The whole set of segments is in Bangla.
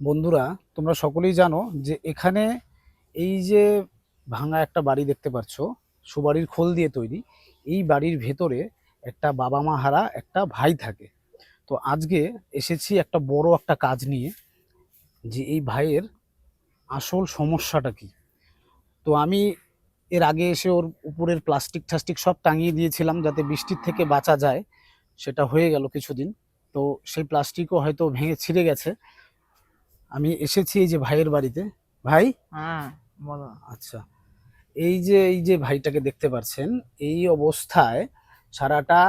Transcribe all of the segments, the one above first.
বন্ধুরা, তোমরা সকলেই জানো যে এখানে এই যে ভাঙা একটা বাড়ি দেখতে পাচ্ছ সুবাড়ির খোল দিয়ে তৈরি, এই বাড়ির ভেতরে একটা বাবা মা হারা একটা ভাই থাকে। তো আজকে এসেছি একটা বড় একটা কাজ নিয়ে, যে এই ভাইয়ের আসল সমস্যাটা কি। তো আমি এর আগে এসে ওর উপরের প্লাস্টিক টাস্টিক সব টাঙিয়ে দিয়েছিলাম যাতে বৃষ্টির থেকে বাঁচা যায়, সেটা হয়ে গেল কিছুদিন। তো সেই প্লাস্টিকও হয়তো ভেঙে ছিঁড়ে গেছে। আমি এসেছি এই যে ভাইয়ের বাড়িতে। ভাই? হ্যাঁ বলো। আচ্ছা। এই যে এই যে ভাইটাকে দেখতে পাচ্ছেন এই অবস্থায় সারাটা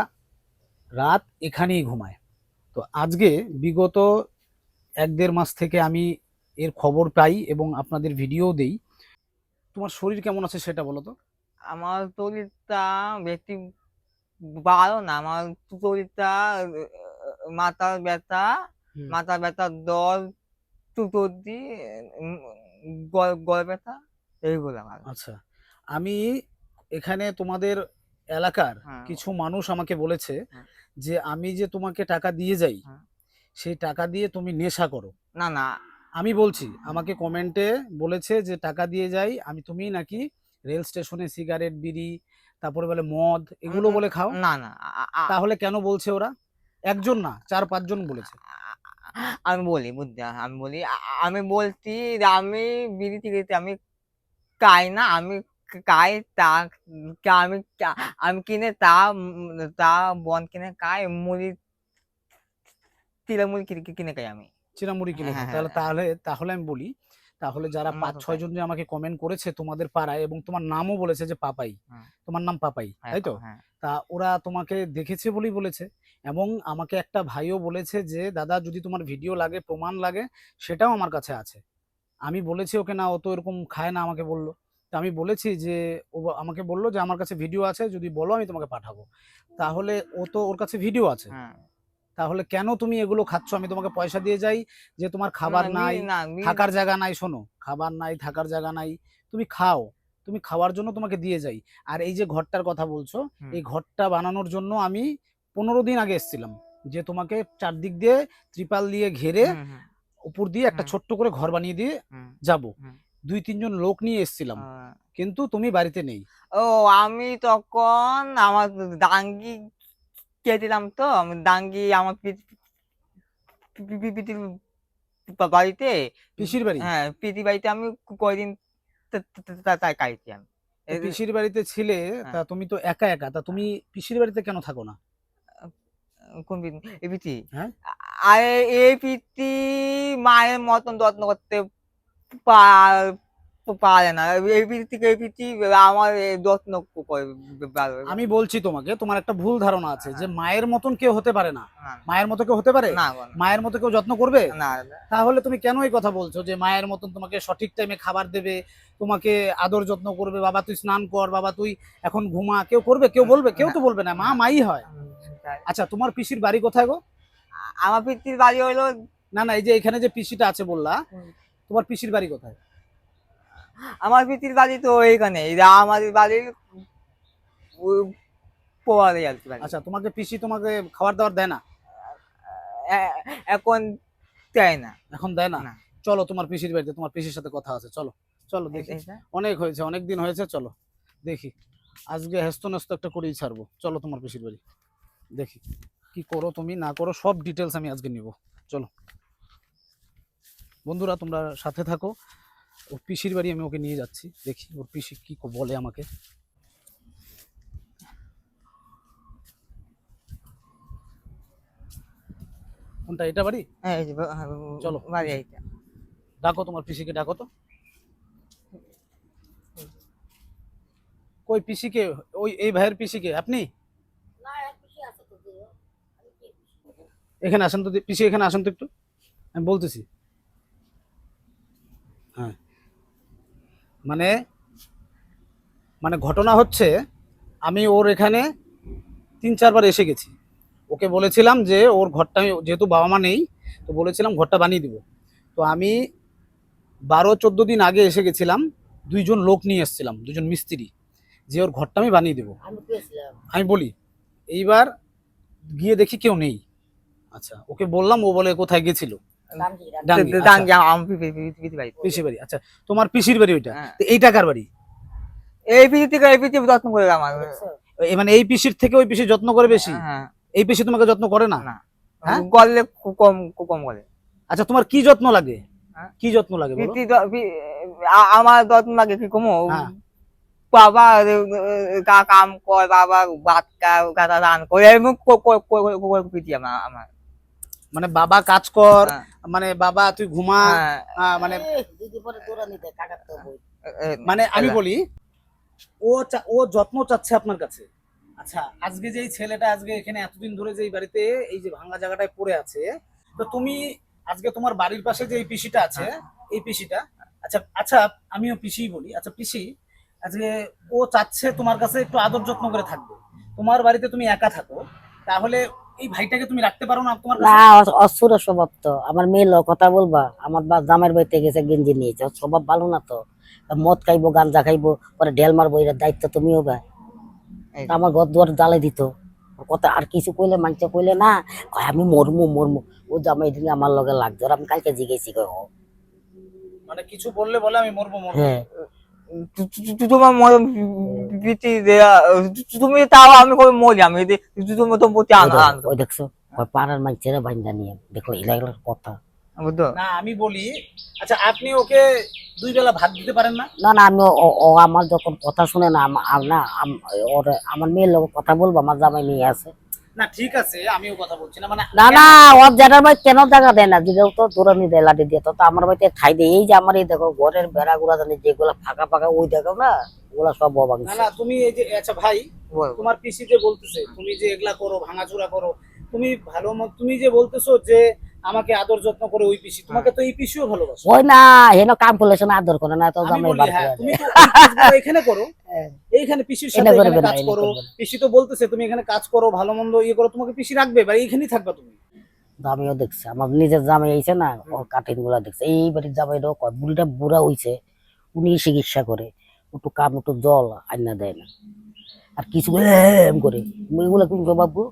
রাত এখানেই ঘুমায়। তো আজকে বিগত এক দেড় মাস থেকে আমি এর খবর পাই এবং আপনাদের ভিডিও দেই। তোমার শরীর কেমন আছে সেটা বলো তো। আমার শরীরটা বেশি ভালো না আমার শরীরটা মাথার ব্যথা মাথা ব্যথা দল চুটি গল গল ব্যথা এইগুলো আমার। আচ্ছা আমি এখানে তোমাদের এলাকার হ্যাঁ। কিছু মানুষ আমাকে বলেছে হ্যাঁ। যে আমি যে তোমাকে টাকা দিয়ে যাই হ্যাঁ। সেই টাকা দিয়ে তুমি নেশা করো। না না। আমি বলছি আমাকে কমেন্টে বলেছে যে টাকা দিয়ে যাই আমি তুমি নাকি রেল স্টেশনে সিগারেট বিড়ি তারপরে বলে মদ এগুলো বলে খাও? না না তাহলে কেন বলছে ওরা? একজন না চার পাঁচজন বলেছে। আমি বলি বুঝলি আমি বলি আমি বলছি আমি বিড়ি থেকে আমি কাই না আমি কাই তা আমি আমি কিনে তা তা বন কিনে কাই মুড়ি তিলামুড়ি কিনে খাই আমি চিরামুড়ি কিনে খাও। হ্যাঁ, তাহলে হ্যাঁ। তাহলে তাহলে আমি বলি তাহলে যারা পাঁচ ছয় জন যে আমাকে কমেন্ট করেছে তোমাদের পাড়ায় এবং তোমার নামও বলেছে যে পাপাই। তোমার নাম পাপাই হ্যাঁ, তাই তো? হ্যাঁ। তা ওরা তোমাকে দেখেছে বলেই বলেছে এবং আমাকে একটা ভাইও বলেছে যে দাদা যদি তোমার ভিডিও লাগে প্রমাণ লাগে সেটাও আমার কাছে আছে। আমি বলেছি ওকে না ও তো এরকম খায় না আমাকে বলল। তা আমি বলেছি যে ও আমাকে বলল যে আমার কাছে ভিডিও আছে যদি বলো আমি তোমাকে পাঠাবো। তাহলে ও তো ওর কাছে ভিডিও আছে। হ্যাঁ। তাহলে কেন তুমি এগুলো খাচ্ছ? আমি তোমাকে পয়সা দিয়ে যাই যে তোমার খাবার নাই থাকার জায়গা নাই শোনো খাবার নাই থাকার জায়গা নাই তুমি খাও তুমি খাওয়ার জন্য তোমাকে দিয়ে যাই। আর এই যে ঘরটার কথা বলছো এই ঘরটা বানানোর জন্য আমি পনেরো দিন আগে এসেছিলাম যে তোমাকে চারদিক দিয়ে ত্রিপাল দিয়ে ঘেরে উপর দিয়ে একটা ছোট্ট করে ঘর বানিয়ে দিয়ে যাব। দুই তিনজন লোক নিয়ে এসেছিলাম কিন্তু তুমি বাড়িতে নেই। ও আমি তখন আমার ডাঙ্গি খেয়েছিলাম তো? আমি ডাঙ্গি আমার পিতির বাড়িতে পিসির বাড়ি? হ্যাঁ পিতি বাড়িতে আমি কয়দিন তাই খাইছি আমি। পিসির বাড়িতে ছিলে হ্যাঁ। তা তুমি তো একা একা তা তুমি পিসির বাড়িতে কেন থাকো না? কোন পিতি এই পিতি হ্যাঁ? আরে এই পিতি মায়ের মতন যত্ন করতে পা- পারে না। এই থেকে এই আমার যত্ন করে আমি বলছি তোমাকে তোমার একটা ভুল ধারণা আছে যে হ্যাঁ। মায়ের মতন কেউ হতে পারে না। না, মায়ের মতো কেউ হতে পারে? না মায়ের মতো কেউ যত্ন করবে? না তাহলে তুমি কেন এই কথা বলছো যে মায়ের মতন তোমাকে সঠিক টাইমে খাবার দেবে তোমাকে আদর যত্ন করবে বাবা তুই স্নান কর বাবা তুই এখন ঘুমা কেউ করবে? কেউ বলবে? কেউ তো বলবে না মা মাই হয়। আচ্ছা তোমার পিসির বাড়ি কোথায় গো? আমার পিসির বাড়ি হইল না না এই যে এখানে যে পিসিটা আছে বললা তোমার পিসির বাড়ি কোথায়? আমার পিতির বাড়ি তো এইখানে এই আমাদের বাড়ির পোয়ারে আর কি। আচ্ছা তোমাকে পিসি তোমাকে খাবার দাবার দেয় না? এখন দেয় না। এখন দেয় না? না। চলো তোমার পিসির বাড়িতে তোমার পিসির সাথে কথা আছে চলো চলো দেখি। অনেক হয়েছে অনেক দিন হয়েছে চলো দেখি। আজকে হেস্ত নেস্ত একটা করেই ছাড়বো। চলো তোমার পিসির বাড়ি দেখি। কি করো তুমি না করো সব ডিটেলস আমি আজকে নিব। চলো। বন্ধুরা তোমরা সাথে থাকো। ওর পিসির বাড়ি আমি ওকে নিয়ে যাচ্ছি দেখি ওর পিসি কি ক- বলে আমাকে। কোনটা এটা বাড়ি? এই যে বা- হ্যাঁ, চলো। বাড়ি এইটা। ডাকো তোমার পিসিকে ডাকো তো। কই পিসিকে ওই এই ভাইয়ের পিসিকে আপনি? এখানে আসেন তো দি- পিসি এখানে আসেন তো একটু। আমি বলতেছি। হ্যাঁ। মানে মানে ঘটনা হচ্ছে আমি ওর এখানে তিন চারবার এসে গেছি। ওকে বলেছিলাম যে ওর ঘরটা আমি যেহেতু বাবা মা নেই তো বলেছিলাম ঘরটা বানিয়ে দিব। তো আমি বারো চোদ্দ দিন আগে এসে গেছিলাম দুইজন লোক নিয়ে এসেছিলাম দুজন মিস্ত্রি যে ওর ঘরটা আমি বানিয়ে দেবো। আমি বলি এইবার গিয়ে দেখি কেউ নেই। আচ্ছা ওকে বললাম ও বলে কোথায় গেছিল? আচ্ছা। পিসির বাড়ি আচ্ছা তোমার পিসির বাড়ি ওইটা হ্যাঁ। তো বাড়ি এই পিপি থেকে এই পিপি যত্ন করে আমার মানে এই পিসির থেকে ওই পিসি যত্ন করে বেশি হ্যাঁ এই পিসি তোমাকে যত্ন করে না না হ্যাঁ? করলে কম কম করে আচ্ছা তোমার কি যত্ন লাগে হ্যাঁ? কি যত্ন লাগে আমার যত্ন লাগে কি কমো হ্যাঁ। বাবা কাম করে বাবা ভাত কাটা রান করে পিটি আমার মানে বাবা কাজ কর হ্যাঁ, মানে বাবা তুই ঘুমা। হ্যাঁ, মানে মানে আমি বলি ও চা- ও যত্ন চাচ্ছে আপনার কাছে। আচ্ছা আজকে যে ছেলেটা আজকে এখানে এতদিন ধরে যে বাড়িতে এই যে ভাঙা জায়গাটায় পড়ে আছে তো তুমি আজকে তোমার বাড়ির পাশে যে এই পিসিটা আছে এই পিসিটা আচ্ছা আচ্ছা আমিও পিসি বলি। আচ্ছা পিসি আজকে ও চাচ্ছে তোমার কাছে একটু আদর যত্ন করে থাকবে। তোমার বাড়িতে তুমি একা থাকো তাহলে এই ভাইটাকে তুমি রাখতে পারো না তোমার না অসুর স্বভাব তো। আমার মেয়ে লোক কথা বলবা। আমার বা জামাইয়ের বাড়িতে গেছে গেঞ্জি নিয়েছে ওর স্বভাব ভালো না তো। মদ খাইবো গাঞ্জা খাইবো পরে ঢেল মারবো এর দায়িত্ব তুমিও বা এই। আমার ঘর দুয়ার জ্বালে দিত। কথা আর কিছু কইলে মানছে কইলে না কয় আমি মরমু মরমু। ও জামাই দিনে আমার লগে লাগছে ওর আমি কালকে জিজ্ঞেসি কয় ও মানে কিছু বললে বলে আমি মরবো মরবো। হ্যাঁ। তোমার পিটি দেয়া তুমি তাও আমি কবে মরি আমি তুমি তো প্রতি ওই ওই দেখছ ওই পাড়ার মানুষের বাইন্দা নিয়ে দেখো কথা। বুঝতো? না আমি বলি আচ্ছা আপনি ওকে দুই বেলা ভাত দিতে পারেন না? না না আমি ও- ও আমার যখন কথা শুনে না না ওর আমার মেয়ের লোক কথা বলব আমার জামাই নিয়ে আছে। না ঠিক আছে আমিও কথা বলছি না মানে না না ওর জায়গার ভাই কেন জায়গা দেয় না? দিলেও তো দূরানি দেয় লাঠি দিয়ে তো আমার বাড়িতে খাই দেয়। এই যে আমার এই দেখো ঘরের বেড়া গুলা জানি যেগুলা ফাঁকা ফাঁকা ওই দেখো না ওগুলা সব না না তুমি এই যে আচ্ছা ভাই তোমার পিসি যে বলতেছে তুমি যে এগুলা করো ভাঙাচুরা করো তুমি ভালো মত- তুমি যে বলতেছো যে আমাকে আদর যত্ন করে ওই পিসি। তোমাকে তো এই পিসিও ভালোবাসো। ওই না হেন কাম করলে না আদর করে না তো আমি বলি হ্যাঁ তুমি তো এখানে করো। হ্যাঁ। এইখানে পিসির সাথে এখানে কাজ করো। পিসি তো বলতেছে তুমি এখানে কাজ করো ভালো মন্দ ইয়ে করো তোমাকে পিসি রাখবে বা এইখানেই থাকবা তুমি। আমিও দেখছি আমার নিজের জামাই আইছে না ওর কাটিংগুলা দেখছে। এই বাড়ির জামাই কয় বুড়িটা বুড়া হইছে উনি চিকিৎসা করে একটু কাম একটু জল আইনা দেয় না। আর কিছু করে এগুলা জবাব গো?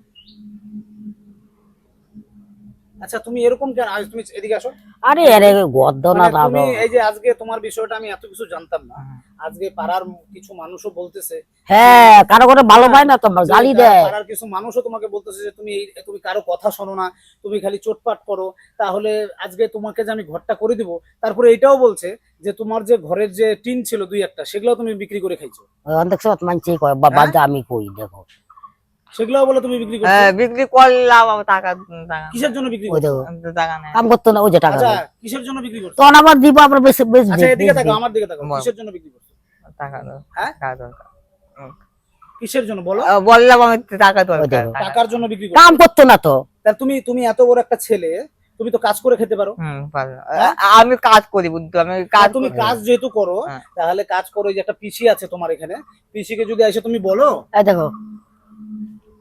আচ্ছা তুমি এরকম কেন? আজ তুমি এদিকে আসো। আরে আরে গদ্দ না মানে তুমি এই যে আজকে তোমার বিষয়টা আমি এত কিছু জানতাম না। আজকে পাড়ার কিছু মানুষও বলতেছে। হ্যাঁ কারও করে ভালো পায় না তো গালি দেয়। পাড়ার কিছু মানুষও তোমাকে বলতেছে যে তুমি তুমি কারও কথা শোনো না তুমি খালি চোটপাট করো। তাহলে আজকে তোমাকে যে আমি ঘরটা করে দিব তারপরে এটাও বলছে যে তোমার যে ঘরের যে টিন ছিল দুই একটা সেগুলো তুমি বিক্রি করে খাইছো। সময় মানছি কয় বাবা হ্যাঁ? আমি কই দেখো। সেগুলো বলে তুমি বিক্রি করছ? হ্যাঁ বিক্রি করলাম টাকা টাকা। কিসের জন্য বিক্রি করছ দেখো। টাকা নেই। কাম করতো না ওই যে টাকা আচ্ছা কিসের জন্য বিক্রি করছ? তখন আবার দিব আবার বেশ বেশ আচ্ছা এদিকে তাকাও আমার দিকে তাকাও কিসের জন্য বিক্রি করছ? টাকা দাও হ্যাঁ? টাকা দরকার। কিসের জন্য বলো? বললাম আমি টাকা দরকার টাকার জন্য বিক্রি করছ। কাম করতো না তো। তাহলে তুমি তুমি এত বড় একটা ছেলে তুমি তো কাজ করে খেতে পারো। হ্যাঁ? আমি কাজ করি বুঝতো আমি কাজ তুমি কাজ যেহেতু করো হ্যাঁ। তাহলে কাজ করো যে একটা পিসি আছে তোমার এখানে। পিসিকে যদি এসে তুমি বলো? দেখো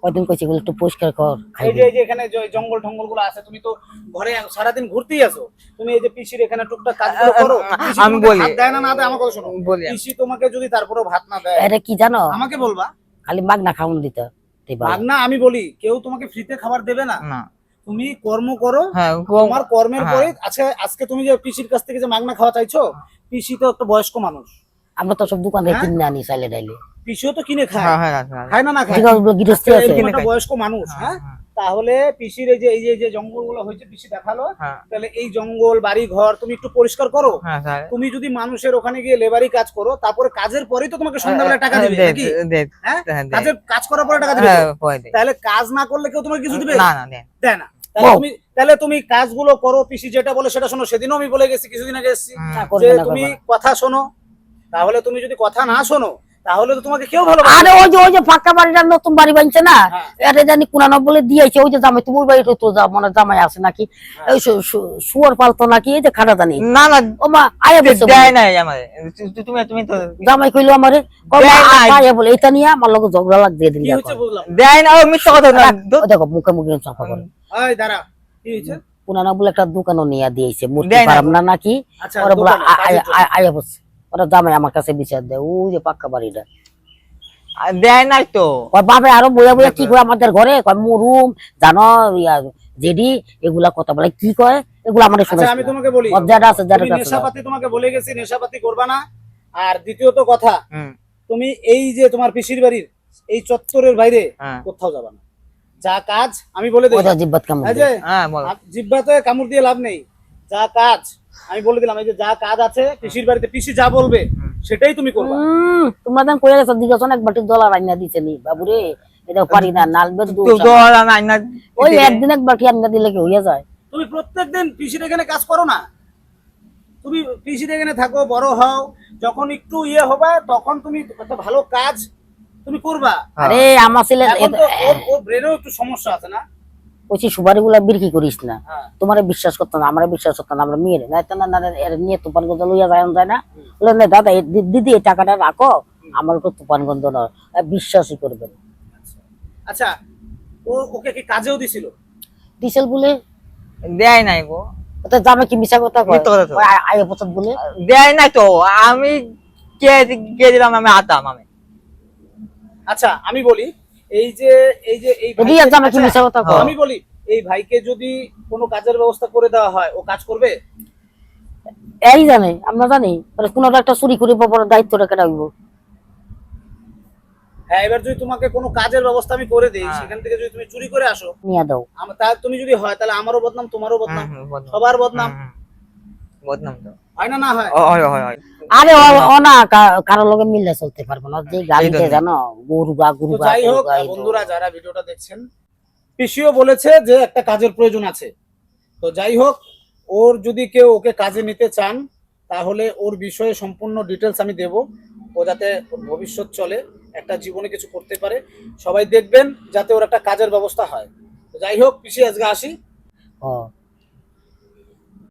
কয়দিন কইছি এগুলো একটু পরিষ্কার কর এই যে এই যে এখানে যে জঙ্গল টঙ্গলগুলো আছে তুমি তো ঘরে সারাদিন ঘুরতেই আছো। তুমি এই যে পিসির এখানে টুকটাক কাজ করো পিসি আমি তোমাকে বলি। দেয় না না দেয় আমার কথা শোনো। বলি। পিসি তোমাকে যদি তারপরে ভাত না দেয় এটা কি জানো? আমাকে বলবা? খালি মাগনা খাওন দিত তুই ভাত না আমি বলি কেউ তোমাকে ফ্রিতে খাবার দেবে না। না। তুমি কর্ম করো হ্যাঁ তোমার কর্মের হ্যাঁ। পরে আজকে আজকে তুমি যে পিসির কাছ থেকে যে মাগনা খাওয়া চাইছো পিসি তো একটা বয়স্ক মানুষ। আমরা তো সব দোকানে হ্যাঁ? কিনে আনি চাইলে ডাইলে পিসিও তো কিনে খায়। হ্যাঁ, হ্যাঁ, হ্যাঁ। খায় না না খায়? খায়। বয়স্ক মানুষ হ্যাঁ তাহলে পিসির এই যে এই যে এই যে জঙ্গলগুলো হয়েছে পিসি দেখাল তাহলে এই জঙ্গল বাড়ি ঘর তুমি একটু পরিষ্কার করো। হ্যাঁ, তুমি যদি মানুষের ওখানে গিয়ে লেবারি কাজ করো তারপরে কাজের পরেই তো তোমাকে সন্ধ্যাবেলা টাকা দিবে নাকি? হ্যাঁ হ্যাঁ, কাজের কাজ করার পরে টাকা দিবে হ্যাঁ। তাহলে কাজ না করলে কেউ তোমাকে কিছু দিবে? না না দেয় না। তাহলে তুমি তাহলে তুমি কাজগুলো করো পিসি যেটা বলে সেটা শোনো। সেদিনও আমি বলে গেছি কিছুদিন আগে এসেছি। যে তুমি কথা শোনো তাহলে তুমি যদি কথা না শোনো তাহলে তো তোমাকে কেউ ভালো আরে ওই যে ওই যে ফাঁকা বাড়িটা নতুন বাড়ি বানছে না হ্যাঁ। এটা জানি কুনানো বলে দিয়েছে ওই যে জামাই তুমি ওই বাড়িতে তো যা মানে জামাই আছে নাকি। ওই শু- শু- পালতো নাকি এই যে খাটা জানি। না না ও মা আয়া বলছে দেয় নাই আমারে। তুমি তুমি তো জামাই কইলো আমারে ও মা, দেয় নাই। আয়া বলে এটা নিয়ে আমার লগে ঝগড়া লাগ দিয়ে দিন কি হচ্ছে বুঝলাম দেয় না ও মিথ্যা কথা না। দেখো মুখে মুখে চাপা করে। এই দাঁড়া কি হয়েছে? পুনানা বলে একটা দোকানও নিয়ে দিয়েছে না। না নাকি আচ্ছা বলে। আয়া বলছে। ওরা জামাই আমার কাছে বিচার দেয়। ওই যে পাক্কা বাড়িটা। আর দেয় নাই তো। বাবা আরও বইয়া বইয়া কি করে আমাদের ঘরে? কয় মুরুম জানো জেডি এগুলা কথা বলে। কি কয়? এগুলো আমার আচ্ছা আমি তোমাকে বলি। যারা আছে যারা আছে নেশাপাতি তোমাকে বলে গেছি নেশাপাতি করবা না। আর দ্বিতীয়ত কথা হুম, তুমি এই যে তোমার পিসির বাড়ির এই চত্বরের বাইরে হ্যাঁ। কোথাও যাবা না। যা কাজ আমি বলে ওটা জিব্বাত কামড়। হ্যাঁ জিব্বাতে কামড় দিয়ে লাভ নেই। যা কাজ আমি বলে দিলাম এই যে যা কাজ আছে পিসির বাড়িতে পিসি যা বলবে সেটাই তুমি করবা। তোমরা দেন কইয়া গেছো দিগেছো এক বাটি জল রান্না দিছে নি বাবুরে এটা পারি না নালবে তো তো আমি আইনা ওই একদিন এক বাটি রান্না দিলে কি হইয়া যায়? তুমি প্রত্যেকদিন পিসির এখানে কাজ করো না। তুমি পিসির এখানে থাকো বড় হও যখন একটু ইয়ে হবে তখন তুমি একটা ভালো কাজ তুমি করবা। আরে আমার ছেলে ওর ব্রেনেও একটু সমস্যা আছে না? কইছি সুপারি গুলা বিক্রি করিস না? হ্যাঁ। তোমার বিশ্বাস করতো না আমরা বিশ্বাস করতো না আমরা মেয়ের। না না না এর নিয়ে তুফান গন্ধ লইয়া যায় যায় না? বলে না দাদা দিদি এই টাকাটা রাখো আমার তো তুফান গন্ধ নয়। আর বিশ্বাসই করবেন আচ্ছা। ও ওকে কি কাজেও দিছিল? ডিসেল বলে? দেয় নাই গো। জামে কি মিশা কথা কয়? আয়ে পছন্দ বলে? দেয় নাই তো আমি কে কে দিলাম আমি আতাম আমি আচ্ছা আমি বলি এই যে এই যে এই আচ্ছা, আমি বলি এই ভাইকে যদি কোনো কাজের ব্যবস্থা করে দেওয়া হয় ও কাজ করবে এই জানে আমরা জানি মানে কোনো একটা চুরি করে পাবার দায়িত্বটা কেটে হইব হ্যাঁ এবার যদি তোমাকে কোনো কাজের ব্যবস্থা আমি করে দিই হ্যাঁ। সেখান থেকে যদি তুমি চুরি করে আসো নিয়ে দাও আম- তা তুমি যদি হয় তাহলে আমারও বদনাম তোমারও বদনাম হুম, বদনাম। সবার বদনাম। বদনাম তো না না ও- আরে ও- ও না কা- লগে মিললে চলতে পারব না। যে গাড়িতে জানো গরু গা গরু তো গা যাই হোক গা, এই তো। বন্ধুরা যারা ভিডিওটা দেখছেন পিসিও বলেছে যে একটা কাজের প্রয়োজন আছে। তো যাই হোক ওর যদি কেউ ওকে কাজে নিতে চান তাহলে ওর বিষয়ে সম্পূর্ণ ডিটেলস আমি দেব। ও যাতে ভবিষ্যৎ চলে একটা জীবনে কিছু করতে পারে। সবাই দেখবেন যাতে ওর একটা কাজের ব্যবস্থা হয়। তো যাই হোক পিসি আজকে আসি। ও।